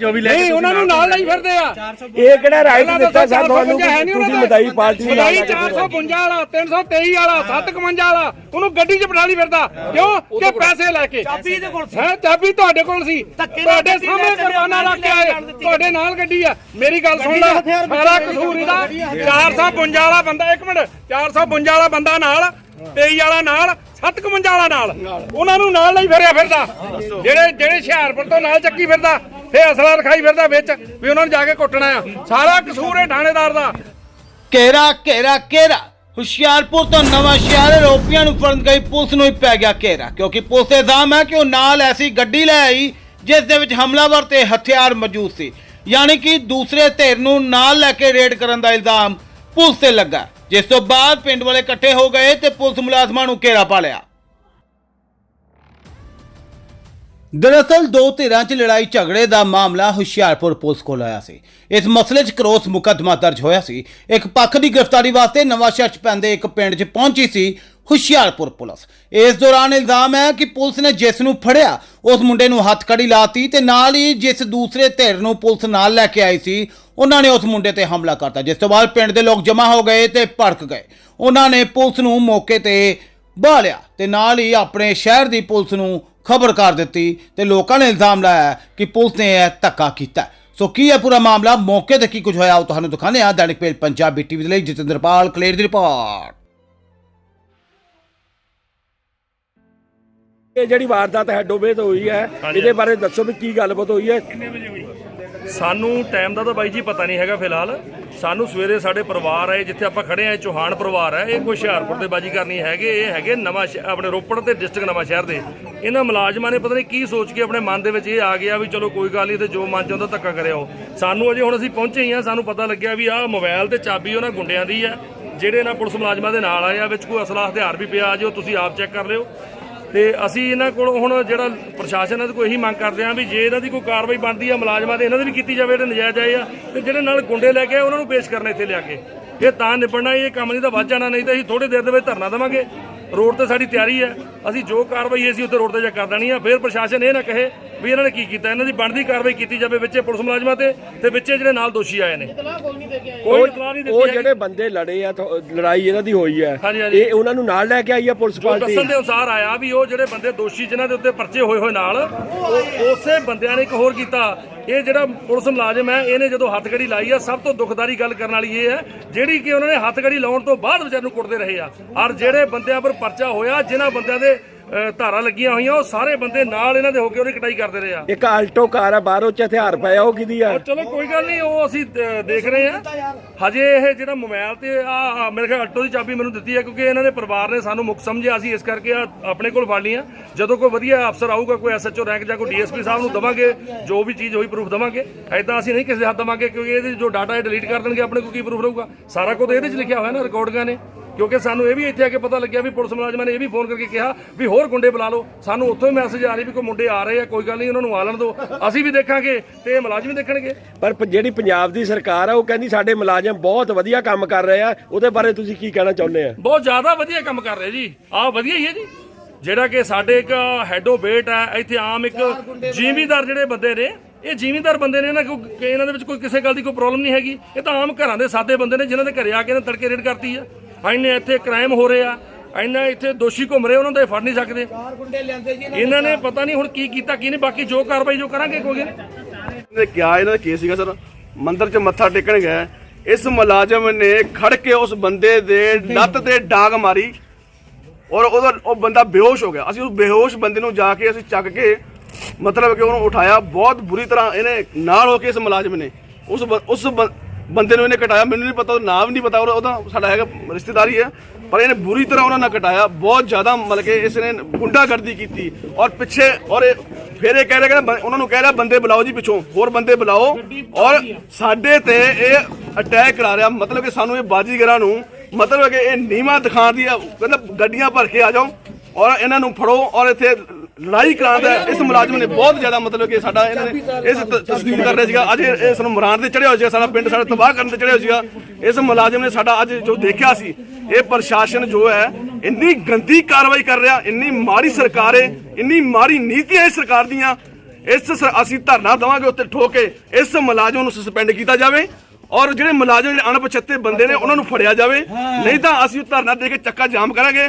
24 ਲੈ ਕੇ ਨਹੀਂ ਉਹਨਾਂ ਨੂੰ ਨਾਲ ਲਈ ਫਿਰਦੇ ਆ। ਇਹ ਕਿਹੜਾ ਰਾਈਟ ਦਿੱਤਾ? ਦੱਸੋ ਸਾ ਤੁਹਾਨੂੰ 452 ਹੈ ਨਹੀਂ ਤੁਸੀਂ ਮਦਾਈ ਪਾਰਟੀ ਨੂੰ ਮਦਾਈ ਨਾਲ ਲੈ ਕੇ 452 ਵਾਲਾ 323 ਵਾਲਾ 751 ਵਾਲਾ ਉਹਨੂੰ ਗੱਡੀ 'ਚ ਬਿਠਾ ਲਈ ਫਿਰਦਾ। ਕਿਉਂ? ਕਿ ਪੈਸੇ ਲੈ ਕੇ। ਚਾਬੀ ਇਹਦੇ ਕੋਲ ਸੀ। ਹੈ ਚਾਬੀ ਤੁਹਾਡੇ ਕੋਲ ਸੀ। ਤੁਹਾਡੇ ਸਾਹਮਣੇ ਕਰਵਾਨਾ ਰੱਖ ਕੇ ਆਏ। ਤੁਹਾਡੇ ਨਾਲ ਗੱਡੀ ਆ। ਮੇਰੀ ਗੱਲ ਸੁਣ ਲੈ। ਸਾਰਾ ਕਸੂਰ ਇਹਦਾ। 452 ਵਾਲਾ ਬੰਦਾ ਇੱਕ ਮਿੰਟ। 452 ਵਾਲਾ ਬੰਦਾ ਨਾਲ 23 ਵਾਲਾ ਨਾਲ 751 ਵਾਲਾ ਨਾਲ। ਉਹਨਾਂ ਨੂੰ ਨਾਲ ਲਈ ਫਿਰਿਆ ਫਿਰਦਾ। ਜਿਹੜੇ ਜਿਹੜੇ ਹੁਸ਼ਿਆਰਪੁਰ ਤੋਂ ਨਾਲ ਚੱਕੀ ਫਿਰਦਾ। ਫੇ ਅਸਲਾ ਰਖਾਈ ਫਿਰਦਾ ਵਿੱਚ ਵੀ ਉਹਨਾਂ ਨੂੰ ਜਾ ਕੇ ਕੁੱਟਣਾ ਆ। ਸਾਰਾ ਕਸੂਰ ਹੈ ਥਾਣੇਦਾਰ ਦਾ। ਘੇਰਾ ਘੇਰਾ ਘੇਰਾ ਹੁਸ਼ਿਆਰਪੁਰ ਤੋਂ ਨਵਾਂ ਸ਼ਹਿਰ, ਆਰੋਪੀਆਂ ਨੂੰ ਫੜਨ ਗਈ ਪੁਲਿਸ ਨੂੰ ਹੀ ਪੈ ਗਿਆ ਘੇਰਾ, ਕਿਉਂਕਿ ਪੁਲਿਸ ਦਾ ਇਲਜ਼ਾਮ ਹੈ ਕਿ ਉਹ ਨਾਲ ਐਸੀ ਗੱਡੀ ਲੈ ਆਈ, ਜਿਸ ਦੇ ਵਿੱਚ ਹਮਲਾਵਰ ਤੇ ਹਥਿਆਰ ਮੌਜੂਦ ਸੀ। ਯਾਨੀ ਕਿ ਦੂਸਰੇ ਧਿਰ ਨੂੰ ਨਾਲ ਲੈ ਕੇ ਰੇਡ ਕਰਨ ਦਾ ਇਲਜ਼ਾਮ ਪੁਲਿਸ ਤੇ ਲੱਗਾ। ਜਿਸ ਤੋਂ ਬਾਅਦ ਪਿੰਡ ਵਾਲੇ ਇਕੱਠੇ ਹੋ ਗਏ ਤੇ ਪੁਲਿਸ ਮੁਲਾਜ਼ਮਾਂ ਨੂੰ ਘੇਰਾ ਪਾ ਲਿਆ। ਦਰਅਸਲ ਦੋ ਧਿਰਾਂ 'ਚ ਲੜਾਈ ਝਗੜੇ ਦਾ ਮਾਮਲਾ ਹੁਸ਼ਿਆਰਪੁਰ ਪੁਲਿਸ ਕੋਲ ਆਇਆ ਸੀ ਇਸ ਮਸਲੇ 'ਚ ਕਰੋਸ ਮੁਕੱਦਮਾ ਦਰਜ ਹੋਇਆ ਸੀ ਇੱਕ ਪੱਖ ਦੀ ਗ੍ਰਿਫਤਾਰੀ ਵਾਸਤੇ ਨਵਾਂ ਸ਼ਹਿਰ 'ਚ ਪੈਂਦੇ ਇੱਕ ਪਿੰਡ 'ਚ ਪਹੁੰਚੀ ਸੀ ਹੁਸ਼ਿਆਰਪੁਰ ਪੁਲਿਸ ਇਸ ਦੌਰਾਨ ਇਲਜ਼ਾਮ ਹੈ ਕਿ ਪੁਲਿਸ ਨੇ ਜਿਸ ਨੂੰ ਫੜਿਆ ਉਸ ਮੁੰਡੇ ਨੂੰ ਹੱਥ ਕੜੀ ਲਾਤੀ ਤੇ ਨਾਲ ਹੀ ਜਿਸ ਦੂਸਰੇ ਧਿਰ ਨੂੰ ਪੁਲਿਸ ਨਾਲ ਲੈ ਕੇ ਆਈ ਸੀ ਉਹਨਾਂ ਨੇ ਉਸ ਮੁੰਡੇ ਤੇ ਹਮਲਾ ਕਰਤਾ ਜਿਸ ਤੋਂ ਬਾਅਦ ਪਿੰਡ ਦੇ ਲੋਕ ਜਮ੍ਹਾਂ ਹੋ ਗਏ ਤੇ ਭੜਕ ਗਏ ਉਹਨਾਂ ਨੇ ਪੁਲਿਸ ਨੂੰ ਮੌਕੇ ਤੇ ਬਾਹ ਲਿਆ ਤੇ ਨਾਲ ਹੀ ਆਪਣੇ ਸ਼ਹਿਰ ਦੀ ਪੁਲਿਸ ਨੂੰ ਖਬਰ ਕਰ ਦਿੱਤੀ ਤੇ ਲੋਕਾਂ ਨੇ ਇਲਜ਼ਾਮ ਲਾਇਆ ਕਿ ਪੁਲਿਸ ਨੇ ਇਹ ਧੱਕਾ ਕੀਤਾ। ਸੋ ਕੀ ਹੈ ਪੂਰਾ ਮਾਮਲਾ? ਮੌਕੇ ਤੇ ਕੀ ਕੁਝ ਹੋਇਆ? ਉਹ ਤੁਹਾਨੂੰ ਦਿਖਾਣੇ ਆ ਦੈਨਿਕ ਪੇਜ ਪੰਜਾਬੀ ਟੀਵੀ ਦੇ ਲਈ ਜਤਿੰਦਰਪਾਲ ਕਲੇਰ ਦੀ ਰਿਪੋਰਟ। ਇਹ ਜਿਹੜੀ ਵਾਰਦਾਤ ਹੈਡੋਵੇ ਤੋਂ ਹੋਈ ਹੈ ਇਹਦੇ ਬਾਰੇ ਦੱਸੋ ਵੀ ਕੀ ਗੱਲਬਾਤ ਹੋਈ ਹੈ। ਸਾਨੂੰ ਟਾਈਮ ਦਾ ਤਾਂ ਬਾਈ ਜੀ ਪਤਾ ਨਹੀਂ ਹੈਗਾ ਫਿਲਹਾਲ। ਸਾਨੂੰ ਸਵੇਰੇ ਸਾਡੇ ਪਰਿਵਾਰ ਆਏ, ਜਿੱਥੇ ਆਪਾਂ ਖੜੇ ਆ, ਇਹ ਚੌਹਾਨ ਪਰਿਵਾਰ ਹੈ। ਇਹ ਕੋਈ ਹੁਸ਼ਿਆਰਪੁਰ ਦੇ ਬਾਜੀ ਕਰਨੀ ਹੈਗੇ, ਇਹ ਹੈਗੇ ਨਵਾਂ ਸ਼ਹਿ- ਆਪਣੇ ਰੋਪੜ ਤੇ ਡਿਸਟ੍ਰਿਕਟ ਨਵਾਂ ਸ਼ਹਿਰ ਦੇ। ਇਹਨਾਂ ਮੁਲਾਜ਼ਮਾਂ ਨੇ ਪਤਾ ਨਹੀਂ ਕੀ ਸੋਚ ਕੇ ਆਪਣੇ ਮਨ ਦੇ ਵਿੱਚ ਇਹ ਆ ਗਿਆ ਵੀ ਚਲੋ ਕੋਈ ਗੱਲ ਨਹੀਂ, ਤੇ ਜੋ ਮਨ ਚ ਆਉਂਦਾ ਧੱਕਾ ਕਰਿਓ। ਸਾਨੂੰ ਅਜੇ ਹੁਣ ਅਸੀਂ ਪਹੁੰਚੇ ਹੀ ਆ, ਸਾਨੂੰ ਪਤਾ ਲੱਗਿਆ ਵੀ ਆਹ ਮੋਬਾਈਲ ਤੇ ਚਾਬੀ ਉਹਨਾਂ ਗੁੰਡਿਆਂ ਦੀ ਆ ਜਿਹੜੇ ਇਹਨਾਂ ਪੁਲਿਸ ਮੁਲਾਜ਼ਮਾਂ ਦੇ ਨਾਲ ਆਏ ਆ, ਵਿੱਚ ਕੋਈ ਅਸਲਾ ਹਥਿਆਰ ਵੀ ਪਿਆ, ਜੋ ਤੁਸੀਂ ਆਪ ਚੈੱਕ ਕਰ ਲਿਓ। ਤੇ ਅਸੀਂ ਇਹਨਾਂ ਕੋਲ ਹੁਣ ਜਿਹੜਾ ਪ੍ਰਸ਼ਾਸਨ ਹੈ ਤੇ ਕੋਈ ਇਹੀ ਮੰਗ ਕਰਦੇ ਆ ਵੀ ਜੇ ਇਹਨਾਂ ਦੀ ਕੋਈ ਕਾਰਵਾਈ ਬਣਦੀ ਆ, ਮੁਲਾਜ਼ਮਾਂ ਤੇ ਇਹਨਾਂ ਦੀ ਵੀ ਕੀਤੀ ਜਾਵੇ ਜਿਹੜੇ ਨਜਾਇਜ਼ ਆਏ ਆ, ਤੇ ਜਿਹੜੇ ਨਾਲ ਗੁੰਡੇ ਲੈ ਕੇ ਆਏ, ਉਹਨਾਂ ਨੂੰ ਪੇਸ਼ ਕਰਨਾ ਇੱਥੇ ਲਿਆ ਕੇ। ਇਹ ਤਾਂ ਨਿਬੜਨਾ ਇਹ ਕੰਮ ਨਹੀਂ ਤਾਂ ਵੱਧ ਜਾਣਾ, ਨਹੀਂ ਤਾਂ ਅਸੀਂ ਥੋੜੇ ਦੇਰ ਦੇ ਵਿੱਚ ਧਰਨਾ ਦੇਵਾਂਗੇ। ਰੋਡ ਤੇ ਸਾਡੀ ਤਿਆਰੀ ਹੈ। ਅਸੀਂ ਜੋ ਕਾਰਵਾਈ ਅਸੀਂ ਉੱਤੇ ਰੋਡ ਤੇ ਜਾ ਕਰ ਦੇਣੀ ਆ। ਫਿਰ ਪ੍ਰਸ਼ਾਸਨ ਇਹ ਨਾ ਕਹੇ ਵੀ ਇਹਨਾਂ ਨੇ ਕੀ ਕੀਤਾ। ਇਹਨਾਂ ਦੀ ਬਣਦੀ ਕਾਰਵਾਈ ਕੀਤੀ ਜਾਵੇ ਵਿੱਚੇ ਪੁਲਿਸ ਮੁਲਾਜ਼ਮਾਂ ਤੇ ਤੇ ਵਿੱਚੇ ਜਿਹੜੇ ਨਾਲ ਦੋਸ਼ੀ ਆਏ ਨੇ। ਕੋਈ ਇਤਲਾਹ ਨਹੀਂ ਦਿੱਤੀ ਉਹ। ਜਿਹੜੇ ਬੰਦੇ ਲੜੇ ਆ ਲੜਾਈ ਇਹਨਾਂ ਦੀ ਹੋਈ ਹੈ। ਇਹ ਉਹਨਾਂ ਨੂੰ ਨਾਲ ਲੈ ਕੇ ਆਈ ਹੈ ਪੁਲਿਸ ਪਾਰਟੀ। ਦੱਸਣ ਦੇ ਅਨੁਸਾਰ ਆਇਆ ਵੀ ਉਹ ਜਿਹੜੇ ਬੰਦੇ ਦੋਸ਼ੀ ਜਿਨ੍ਹਾਂ ਦੇ ਉੱਤੇ ਪਰਚੇ ਹੋਏ ਹੋਏ ਨਾਲ ਉਸੇ ਬੰਦਿਆਂ ਨੇ ਇੱਕ ਹੋਰ ਕੀਤਾ। ਇਹ ਜਿਹੜਾ ਪੁਲਿਸ ਮੁਲਾਜ਼ਮ ਹੈ ਇਹਨੇ ਜਦੋਂ ਹੱਥਕੜੀ ਲਾਈ ਆ ਸਭ ਤੋਂ ਦੁਖਦਾਰੀ ਗੱਲ ਕਰਨ ਵਾਲੀ ਇਹ ਹੈ ਜਿਹੜੀ ਕਿ ਉਹਨਾਂ ਨੇ ਹੱਥਕੜੀ ਲਾਉਣ ਤੋਂ ਬਾਅਦ ਵਿਚਾਰ ਨੂੰ ਕੁੱਟਦੇ ਰਹੇ ਆ। ਔਰ ਜਿਹੜੇ ਬੰਦਿਆਂ ਪਰ ਪਰਚਾ ਹੋਇਆ ਜਿਨ੍ਹਾਂ ਬੰਦਿਆਂ ਦੇ ਧਾਰਾਂ ਲੱਗੀਆਂ ਹੋਈਆਂ ਉਹ ਸਾਰੇ ਬੰਦੇ ਨਾਲ ਇਹਨਾਂ ਦੇ ਹੋ ਕੇ ਉਹਦੀ ਕਟਾਈ ਕਰਦੇ ਰਹੇ ਆ। ਇੱਕ ਆਲਟੋ ਕਾਰ ਆ ਬਾਹਰੋਂ ਚ ਹਥਿਆਰ ਪਿਆ ਉਹ ਕਿਹਦੀ ਆ? ਚਲੋ ਕੋਈ ਗੱਲ ਨਹੀਂ ਉਹ ਅਸੀਂ ਦੇਖ ਰਹੇ ਹਾਂ ਹਜੇ ਇਹ ਜਿਹੜਾ ਮੋਬਾਈਲ ਤੇ ਆ ਮੇਰੇ ਖਿਆਲ ਆਟੋ ਦੀ ਚਾਬੀ ਮੈਨੂੰ ਦਿੱਤੀ ਹੈ ਕਿਉਂਕਿ ਇਹਨਾਂ ਦੇ ਪਰਿਵਾਰ ਨੇ ਸਾਨੂੰ ਮੁੱਖ ਸਮਝਿਆ ਅਸੀਂ ਇਸ ਕਰਕੇ ਆ ਆਪਣੇ ਕੋਲ ਫੜ ਲਈਆਂ। ਜਦੋਂ ਕੋਈ ਵਧੀਆ ਅਫਸਰ ਆਊਗਾ ਕੋਈ ਐਸਐਚਓ ਰੈਂਕ ਜਾਂ ਕੋਈ ਡੀਐਸਪੀ ਸਾਹਿਬ ਨੂੰ ਦਵਾਂਗੇ ਜੋ ਵੀ ਚੀਜ਼ ਹੋਈ ਪ੍ਰੂਫ ਦਵਾਂਗੇ। ਐਦਾਂ ਅਸੀਂ ਨਹੀਂ ਕਿਸੇ ਦੇ ਹੱਥ ਦਵਾਂਗੇ ਕਿਉਂਕਿ ਇਹਦੇ ਜੋ ਡਾਟਾ ਹੈ ਡਿਲੀਟ ਕਰ ਦੇਣਗੇ ਆਪਣੇ ਕੋਲ ਕੀ ਪ੍ਰੂਫ ਰਹੂਗਾ? ਸਾਰਾ ਕੁਝ ਇਹਦੇ 'ਚ ਲਿਖਿਆ ਹੋਇਆ ਨਾ ਰਿਕਾਰਡਿੰਗਾਂ ਨੇ। ਕਿਉਂਕਿ ਸਾਨੂੰ ਇਹ ਵੀ ਇੱਥੇ ਆ ਕੇ ਪਤਾ ਲੱਗਿਆ ਵੀ ਪੁਲਿਸ ਮੁਲਾਜ਼ਮਾਂ ਨੇ ਇਹ ਵੀ ਫੋਨ ਕਰਕੇ ਕਿਹਾ ਵੀ ਹੋਰ ਗੁੰਡੇ ਬੁਲਾ ਲਓ। ਸਾਨੂੰ ਉੱਥੋਂ ਹੀ ਮੈਸੇਜ ਆ ਰਹੀ ਵੀ ਕੋਈ ਮੁੰਡੇ ਆ ਰਹੇ ਆ ਕੋਈ ਗੱਲ ਨਹੀਂ ਉਹਨਾਂ ਨੂੰ ਆ ਲੈਣ ਦਿਓ। ਅਸੀਂ ਵੀ ਦੇਖਾਂਗੇ ਤੇ ਇਹ ਮੁਲਾਜ਼ਮ ਵੀ ਦੇਖਣਗੇ। ਪਰ ਪ- ਜਿਹੜੀ ਪੰਜਾਬ ਦੀ ਸਰਕਾਰ ਆ ਉਹ ਕਹਿੰਦੀ ਸਾਡੇ ਮੁਲਾਜ਼ਮ ਬਹੁਤ ਵਧੀਆ ਕੰਮ ਕਰ ਰਹੇ ਆ। ਉਹਦੇ ਬਾਰੇ ਤੁਸੀਂ ਕੀ ਕਹਿਣਾ ਚਾਹੁੰਦੇ ਆ? ਬਹੁਤ ਜ਼ਿਆਦਾ ਵਧੀਆ ਕੰਮ ਕਰ ਰਹੇ ਜੀ। ਆਹ ਵਧੀਆ ਹੀ ਹੈ ਜੀ। ਜਿਹੜਾ ਕਿ ਸਾਡੇ ਇੱਕ ਹੈਡੋ ਬੇਟ ਹੈ ਇੱਥੇ ਆਮ ਇੱਕ ਜ਼ਿਮੀਂਦਾਰ ਜਿਹੜੇ ਬੰਦੇ ਨੇ ਇਹ ਜ਼ਿਮੀਂਦਾਰ ਬੰਦੇ ਨੇ ਨਾ ਕੋਈ ਕਿ ਇਹਨਾਂ ਦੇ ਵਿੱਚ ਕੋਈ ਕਿਸੇ ਗੱਲ ਦੀ ਕੋਈ ਪ੍ਰੋਬਲਮ ਨਹੀਂ ਹੈਗੀ। ਇਹ ਤਾਂ ਆਮ ਘਰਾਂ ਦੇ ਸਾਦੇ ਬੰਦੇ ਨੇ ਜਿਨ੍ਹਾਂ ਦੇ ਘਰੇ ਆ ਕੇ ਇਹਨਾਂ ਤੜਕੇ ਰੇਡ ਕਰਤੀ ਆ। ਇੰਨੇ ਇੱਥੇ ਕ੍ਰਾਈਮ ਹੋ ਰਹੇ ਆ ਇੰਨਾ ਇੱਥੇ ਦੋਸ਼ੀ ਘੁੰਮ ਰਹੇ ਉਹਨਾਂ ਦੇ ਫੜ ਨਹੀਂ ਸਕਦੇ। ਇਹਨਾਂ ਨੇ ਪਤਾ ਨਹੀਂ ਹੁਣ ਕੀ ਕੀਤਾ ਕੀ ਨਹੀਂ ਬਾਕੀ ਜੋ ਕਾਰਵਾਈ ਜੋ ਕਰਾਂਗੇ ਕੋਈ ਨਹੀਂ। ਨੇ ਕਿਹਾ ਇਹਨਾਂ ਦਾ ਕੇਸ ਸੀਗਾ ਸਰ? ਮੰਦਰ 'ਚ ਮੱਥਾ ਟੇਕਣ ਗਏ। ਇਸ ਮੁਲਾਜ਼ਮ ਨੇ ਖੜ ਕੇ ਉਸ ਬੰਦੇ ਦੇ ਲੱਤ ਤੇ ਡਾਂਗ ਮਾਰੀ ਔਰ ਉਹਦਾ ਉਹ ਬੰਦਾ ਬੇਹੋਸ਼ ਹੋ ਗਿਆ। ਅਸੀਂ ਉਸ ਬੇਹੋਸ਼ ਬੰਦੇ ਨੂੰ ਜਾ ਕੇ ਅਸੀਂ ਚੱਕ ਕੇ ਮਤਲਬ ਕਿ ਉਹਨੂੰ ਉਠਾਇਆ। ਬਹੁਤ ਬੁਰੀ ਤਰ੍ਹਾਂ ਇਹਨੇ ਨਾਲ ਹੋ ਕੇ ਇਸ ਮੁਲਾਜ਼ਮ ਨੇ। ਉਸ ਉਸ ਬੰਦੇ ਨੂੰ ਇਹਨੇ ਕਟਾਇਆ ਮੈਨੂੰ ਨਹੀਂ ਪਤਾ ਉਹਦਾ ਨਾਮ ਨਹੀਂ ਪਤਾ ਉਹਦਾ- ਸਾਡਾ ਹੈਗਾ ਰਿਸ਼ਤੇਦਾਰੀ ਹੈ ਪਰ ਇਹਨੇ ਬੁਰੀ ਤਰ੍ਹਾਂ ਉਹਨਾਂ ਨਾਲ ਕਟਾਇਆ ਬਹੁਤ ਜ਼ਿਆਦਾ ਮਤਲਬ ਕਿ ਇਸ ਨੇ ਗੁੰਡਾਗਰਦੀ ਕੀਤੀ ਔਰ ਪਿੱਛੇ ਔਰ ਇਹ- ਫਿਰ ਇਹ ਕਹਿ ਰਿਹਾ ਕਿ ਉਹਨਾਂ ਨੂੰ ਕਹਿ ਰਿਹਾ ਬੰਦੇ ਬੁਲਾਓ ਜੀ ਪਿੱਛੋਂ ਹੋਰ ਬੰਦੇ ਬੁਲਾਓ ਔਰ ਸਾਡੇ ਤੇ ਇਹ ਅਟੈਕ ਕਰਾ ਰਿਹਾ ਮਤਲਬ ਕਿ ਸਾਨੂੰ ਇਹ ਬਾਜੀਗਰਾਂ ਨੂੰ ਮਤਲਬ ਕਿ ਇਹ ਨੀਵਾ ਦਿਖਾਉਣ ਦੀ ਆ, ਕਹਿੰਦਾ ਗੱਡੀਆਂ ਭਰ ਕੇ ਆ ਜਾਓ ਔਰ ਇਹਨਾਂ ਨੂੰ ਫੜੋ ਔਰ ਇੱਥੇ ਲੜਾਈ ਕਰਾਉਣ ਦਾ ਇਸ ਮੁਲਾਜ਼ਮ ਨੇ ਬਹੁਤ ਜ਼ਿਆਦਾ ਮਤਲਬ ਕਿ ਸਾਡਾ ਇਹਨਾਂ ਨੇ ਇਸ ਤਸਦੀਕ ਕਰ ਰਿਹਾ ਸੀਗਾ। ਅੱਜ ਇਹ ਇਸ ਨੂੰ ਮਰਾਨ ਤੇ ਚੜਿਆ ਹੋਇਆ ਸੀਗਾ ਸਾਡਾ ਪਿੰਡ ਸਾਡਾ ਤਬਾਹ ਕਰਨ ਤੇ ਚੜਿਆ ਹੋਇਆ ਸੀਗਾ। ਇਸ ਮੁਲਾਜ਼ਮ ਨੇ ਸਾਡਾ ਅੱਜ ਜੋ ਦੇਖਿਆ ਸੀ ਇਹ ਪ੍ਰਸ਼ਾਸਨ ਜੋ ਹੈ ਇੰਨੀ ਗੰਦੀ ਕਾਰਵਾਈ ਕਰ ਰਿਹਾ ਇੰਨੀ ਮਾੜੀ ਸਰਕਾਰ ਹੈ ਇੰਨੀ ਮਾੜੀ ਨੀਤੀਆਂ ਇਸ ਸਰਕਾਰ ਦੀਆਂ। ਇਸ ਅਸੀਂ ਧਰਨਾ ਦੇਵਾਂਗੇ ਉੱਤੇ ਠੋਕ ਕੇ ਇਸ ਮੁਲਾਜ਼ਮ ਨੂੰ ਸਸਪੈਂਡ ਕੀਤਾ ਜਾਵੇ ਔਰ ਜਿਹੜੇ ਮੁਲਾਜ਼ਮ ਜਿਹੜੇ ਅਣਪਛਾਤੇ ਬੰਦੇ ਨੇ ਉਹਨਾਂ ਨੂੰ ਫੜਿਆ ਜਾਵੇ। ਨਹੀਂ ਤਾਂ ਅਸੀਂ ਧਰਨਾ ਦੇ ਕੇ ਚੱਕਾ ਜਾਮ ਕਰਾਂਗੇ।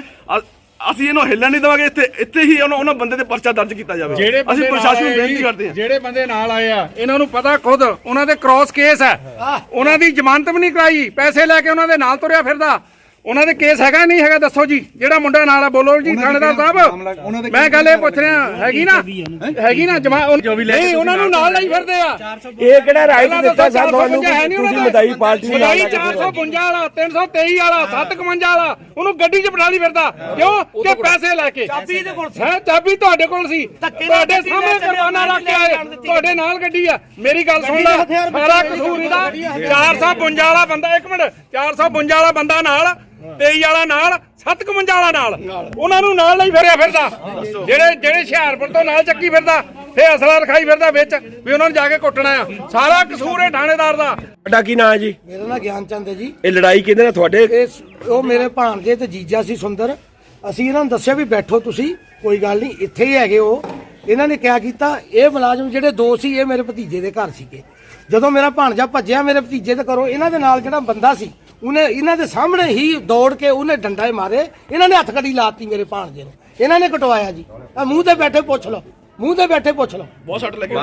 ਅਸੀਂ ਇਹਨੂੰ ਹਿੱਲਣ ਨਹੀਂ ਦੇਵਾਂਗੇ ਇੱਥੇ ਇੱਥੇ ਹੀ ਉਹਨਾਂ ਉਹਨਾਂ ਬੰਦੇ ਤੇ ਪਰਚਾ ਦਰਜ ਕੀਤਾ ਜਾਵੇ। ਜਿਹੜੇ ਬੰਦੇ ਅਸੀਂ ਨਾਲ ਪ੍ਰਸ਼ਾਸਨ ਨੂੰ ਆਏ ਬੇਨਤੀ ਜੀ, ਕਰਦੇ ਹਾਂ। ਜਿਹੜੇ ਬੰਦੇ ਨਾਲ ਆਏ ਆ ਇਹਨਾਂ ਨੂੰ ਪਤਾ ਖੁਦ ਉਹਨਾਂ ਦੇ ਕ੍ਰਾਸ ਕੇਸ ਹੈ। ਉਹਨਾਂ ਦੀ ਜ਼ਮਾਨਤ ਵੀ ਨਹੀਂ ਕਰਾਈ ਪੈਸੇ ਲੈ ਕੇ ਉਹਨਾਂ ਦੇ ਨਾਲ ਤੁਰਿਆ ਫਿਰਦਾ। ਉਹਨਾਂ ਦੇ ਕੇਸ ਹੈਗਾ ਨਹੀਂ ਹੈਗਾ ਦੱਸੋ ਜੀ। ਜਿਹੜਾ ਮੁੰਡਾ ਨਾਲ ਆ ਬੋਲੋ ਜੀ ਥਾਣੇਦਾਰ ਸਾਹਿਬ। ਮੈਂ ਗੱਲ ਇਹ ਪੁੱਛ ਰਿਹਾ ਹੈਗੀ? ਨਾ? ਹੈਗੀ ਨਾ? ਜਮਾ ਨਹੀਂ ਉਹਨਾਂ ਨੂੰ ਨਾਲ ਲਈ ਫਿਰਦੇ ਆ। ਇਹ ਕਿਹੜਾ ਰਾਈਟ ਦਿੱਤਾ ਦੱਸੋ ਸਾ ਤੁਹਾਨੂੰ 452 ਹੈ ਨੀ ਤੁਸੀਂ ਮਦਾਈ ਪਾਰਟੀ ਨਾਲ ਲੈ ਕੇ 452 ਵਾਲਾ 323 ਵਾਲਾ 751 ਵਾਲਾ ਉਹਨੂੰ ਗੱਡੀ 'ਚ ਬਿਠਾ ਲਈ ਫਿਰਦਾ। ਕਿਉਂ? ਕਿ ਪੈਸੇ ਲੈ ਕੇ। ਚਾਬੀ ਇਹਦੇ ਕੋਲ ਸੀ। ਹੈ ਚਾਬੀ ਤੁਹਾਡੇ ਕੋਲ ਸੀ। ਤੁਹਾਡੇ ਸਾਹਮਣੇ ਕਰਵਾਨਾ ਰੱਖ ਕੇ ਆਏ। ਤੁਹਾਡੇ ਨਾਲ ਗੱਡੀ ਆ। ਮੇਰੀ ਗੱਲ ਸੁਣ ਲੈ। ਸਾਰਾ ਕਸੂਰ ਇਹਦਾ। 452 ਵਾਲਾ ਬੰਦਾ ਇੱਕ ਮਿੰਟ। 452 ਵਾਲਾ ਬੰਦਾ ਨਾਲ 23 ਵਾਲਾ ਨਾਲ 751 ਵਾਲਾ ਨਾਲ। ਉਹਨਾਂ ਨੂੰ ਨਾਲ ਲਈ ਫਿਰਿਆ ਫਿਰਦਾ। ਜਿਹੜੇ ਜਿਹੜੇ ਹੁਸ਼ਿਆਰਪੁਰ ਤੋਂ ਨਾਲ ਚੱਕੀ ਫਿਰਦਾ ਫੇ ਅਸਲਾ ਰਖਾਈ ਫਿਰਦਾ ਵਿੱਚ ਵੀ ਉਹਨਾਂ ਨੂੰ ਜਾ ਕੇ ਕੁੱਟਣਾ ਆ। ਸਾਰਾ ਕਸੂਰ ਹੈ ਥਾਣੇਦਾਰ ਦਾ। ਤੁਹਾਡਾ ਕੀ ਨਾਂ ਹੈ ਜੀ? ਮੇਰਾ ਨਾਂ ਗਿਆਨ ਚੰਦ ਹੈ ਜੀ। ਇਹ ਲੜਾਈ ਕਿਹਦੇ ਨਾਲ? ਤੁਹਾਡੇ ਇਹ ਉਹ ਮੇਰੇ ਭਾਣਜੇ ਤੇ ਜੀਜਾ ਸੀ ਸੁੰਦਰ। ਅਸੀਂ ਇਹਨਾਂ ਨੂੰ ਦੱਸਿਆ ਵੀ ਬੈਠੋ ਤੁਸੀਂ ਕੋਈ ਗੱਲ ਨਹੀਂ ਇੱਥੇ ਹੀ ਹੈਗੇ ਉਹ। ਇਹਨਾਂ ਨੇ ਕਿਆ ਕੀਤਾ ਇਹ ਮੁਲਾਜ਼ਮ ਜਿਹੜੇ ਦੋ ਸੀ ਇਹ ਮੇਰੇ ਭਤੀਜੇ ਦੇ ਘਰ ਸੀਗੇ। ਜਦੋਂ ਮੇਰਾ ਭਾਣਜਾ ਭੱਜਿਆ ਮੇਰੇ ਭਤੀਜੇ ਦੇ ਘਰੋਂ ਇਹਨਾਂ ਦੇ ਨਾਲ ਜਿਹੜਾ ਬੰਦਾ ਸੀ ਉਹਨੇ ਇਹਨਾਂ ਦੇ ਸਾਹਮਣੇ ਹੀ ਦੌੜ ਕੇ ਉਹਨੇ ਡੰਡਾ ਹੀ ਮਾਰੇ ਇਹਨਾਂ ਨੇ ਹੱਥ ਕੜੀ ਲਾਤੀ ਮੇਰੇ ਭਾਣਜੇ ਨੂੰ। ਇਹਨਾਂ ਨੇ ਕਟਵਾਇਆ ਜੀ। ਆ ਮੂੰਹ ਤੇ ਬੈਠੇ ਪੁੱਛ ਲਓ ਮੂੰਹ ਤੇ ਬੈਠੇ ਪੁੱਛ ਲਓ। ਬਹੁਤ ਸੱਟ ਲੱਗੀ।